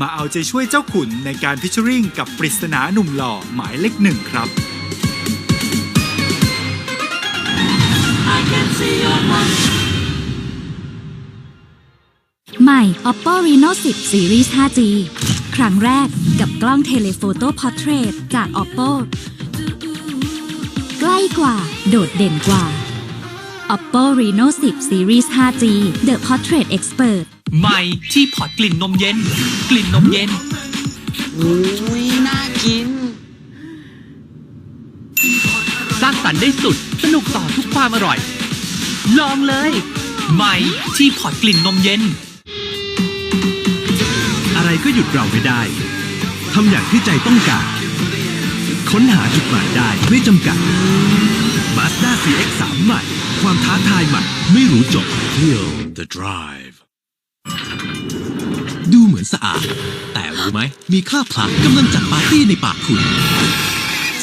มาเอาใจช่วยเจ้าขุนในการพิชริ่งกับปริศนาหนุ่มหล่อหมายเลขหนึ่งครับ ใหม่ Oppo Reno 10 Series 5G ครั้งแรกกับกล้องเทเลโฟโต้พอร์เทรตจาก Oppo ใกล้กว่า โดดเด่นกว่า Oppo Reno 10 Series 5G The Portrait Expert ใหม่ที่พอร์ตกลิ่นนมเย็น กลิ่นนมเย็นอุ้ยน่ากิน สร้างสรรค์ได้สุด สนุกต่อทุกความอร่อย ลองเลย ใหม่ที่พอร์ตกลิ่นนมเย็น อะไรก็หยุดเราไม่ได้ทำอย่างที่ใจต้องการ ค้นหาจุดหมายได้ไม่จำกัด Mazda CX-3 ใหม่ ความท้าทายใหม่ ไม่รู้จบ Feel the drive ดูเหมือนสะอาด แต่รู้ไหม มีคราบพลักกำลังจัดปาร์ตี้ในปากคุณ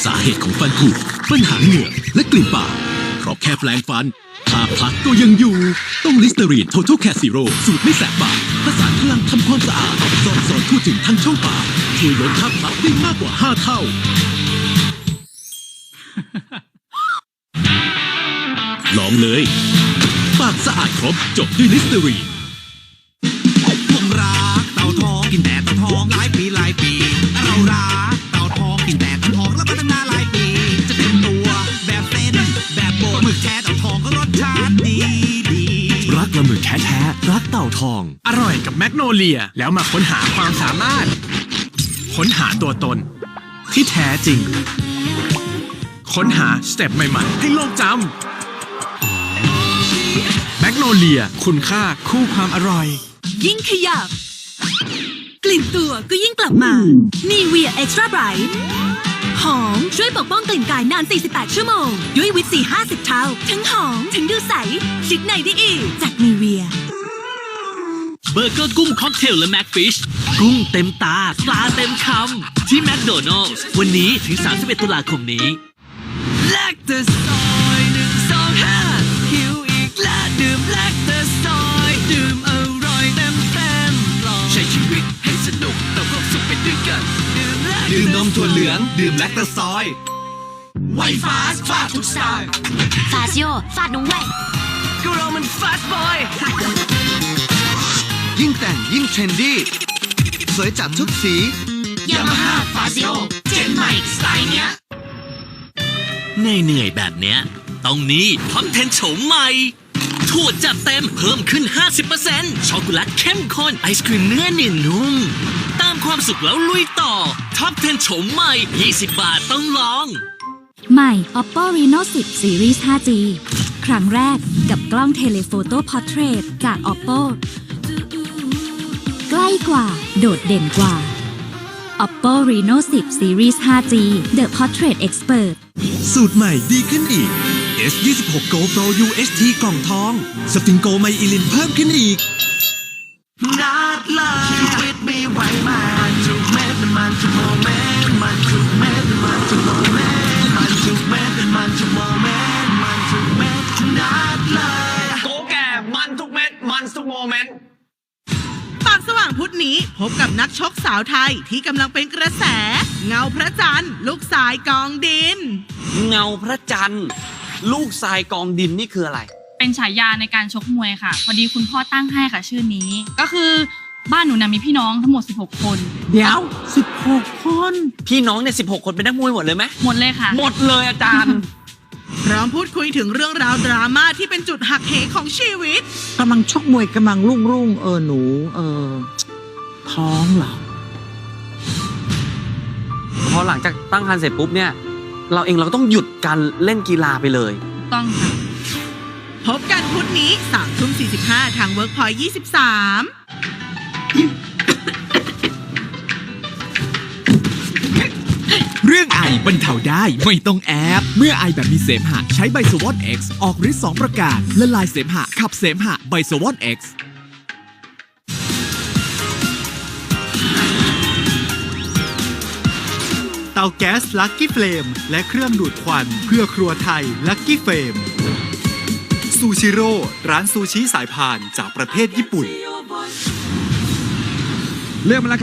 สาเหตุของฟันผุปัญหาเหงื่อและกลิ่นปากเพราะแค่แปลงฟันคราบพลักก็ยังอยู่ ต้องลิสเตอรีน Total Care Zero สูตรไม่แสบปากผสานพลังทำความสะอาดสอดส่องทั่วถึงทั้งช่องปากช่วยลดคราบพลักได้มากกว่า 5 เท่า ลองเลย ปากสะอาดครบจบด้วยลิสเตอรีน องหลายปีหลายปี เรารักเต่าทองกินแต่เต่าทองแล้วพัฒนาหลายปี จะเป็นตัวแบบเส้นแบบโบดหมึกแช่เต่าทองก็รสชาติดีดีรักละหมึกแท้ๆรักเต่าทอง อร่อยกับแมกโนเลียแล้วมาค้นหาความสามารถ ค้นหาตัวตน ที่แท้จริง ค้นหาสเต็ปใหม่ๆ ให้โลกจำแมกโนเลีย คุณค่าคู่ความอร่อย ยิ่งขยับ กลิ่นตัวก็ยิ่งกลับมา นีเวียเอ็กซ์ตร้าไบรท์หอม ช่วยปกป้องกลิ่นกายนาน 48 ชั่วโมง ด้วยวิตซี50 เท่า ทั้งหอมถึงดูใส ชิดในได้อีก จากนีเวีย เบอร์เกอร์กุ้งค็อกเทลและแม็กฟิช กุ้งเต็มตา ปลาเต็มคำ ที่แมคโดนัลล์วันนี้ถึง 31 ตุลาคมนี้ แลคเตอร์ ด้วยกันดื่มแลคดื่มนมถั่วเหลือง ดื่มแลคเตอร์ซอยไวฟาสฟาดทุกสไตล์ฟาซิโอฟาดนุ่งไว้ก็เรามันฟาสบอยยิ่งแต่งยิ่งเทรนดี้สวยจัดทุกสียามาฮ่าฟาซิโอเจนใหม่สไตล์เนี้ยเหนื่อยๆแบบเนี้ยต้องนี้ท็อป10โฉมใหม่ ถั่วจัดเต็มเพิ่มขึ้น 50%ช็อกโกแลตเข้มข้นไอศครีมเนื้อเนียนนุ่ม ตามความสุขแล้วลุยต่อ ท็อป 10โฉมใหม่ 20 บาทต้องลอง ใหม่ Oppo Reno 10 Series 5G ครั้งแรกกับกล้องเทเลโฟโต้พอร์เทรตจาก Oppo ใกล้กว่า โดดเด่นกว่า Oppo Reno 10 Series 5G The Portrait Expert สูตรใหม่ดีขึ้นอีก S26 Go Pro UHT กล่องทองสฟิงโกไมอิลินเพิ่มขึ้นอีกนัดเลยชีวิตไม่ไหวมันทุกเม็ดมันทุกโมเมนต์มันทุกเม็ดมันทุกโมเมนต์มันทุกเม็ดมันทุกโมเมนต์มันทุกเม็ดนัดเลยโกแก่มันทุกเม็ดมันทุกโมเมนต์ปากสว่างพุธนี้พบกับนักชกสาวไทยที่กำลังเป็นกระแส เงาพระจันทร์ลูกสายกองดิน เงาพระจันทร์ ลูกทรายกองดินนี่คืออะไร เป็นฉายาในการชกมวยค่ะ พอดีคุณพ่อตั้งให้ค่ะชื่อนี้ ก็คือบ้านหนูนะมีพี่น้องทั้งหมด 16 คน เดี๋ยว 16 คน พี่น้องเนี่ย16 คนเป็นนักมวยหมดเลยไหมหมดเลยค่ะ หมดเลยอาจารย์ พร้อมพูดคุยถึงเรื่องราวดราม่าที่เป็นจุดหักเหของชีวิต กำลังชกมวยกำลังรุ่งรุ่งๆเออหนู เออ ท้องเหรอ พอหลังจากตั้งครรภ์เสร็จปุ๊บเนี่ย เราเองเราก็ต้องหยุดการเล่นกีฬาไปเลย ต้องค่ะ พบกันพุธนี้3ทุ่ม45ทาง Workpoint 23เรื่องไอบรรเทาได้ไม่ต้องแอบเมื่อไอแบบมีเสมหะใช้ไบโซวอน X ออกฤทธิ์สองประการละลายเสมหะขับเสมหะไบโซวอน X เตาแก๊สลักกี้เฟลมและเครื่องดูดควันเพื่อครัวไทยลักกี้เฟลมซูชิโร่ร้านซูชิสายพานจากประเทศญี่ปุ่น เลือกมาแล้ว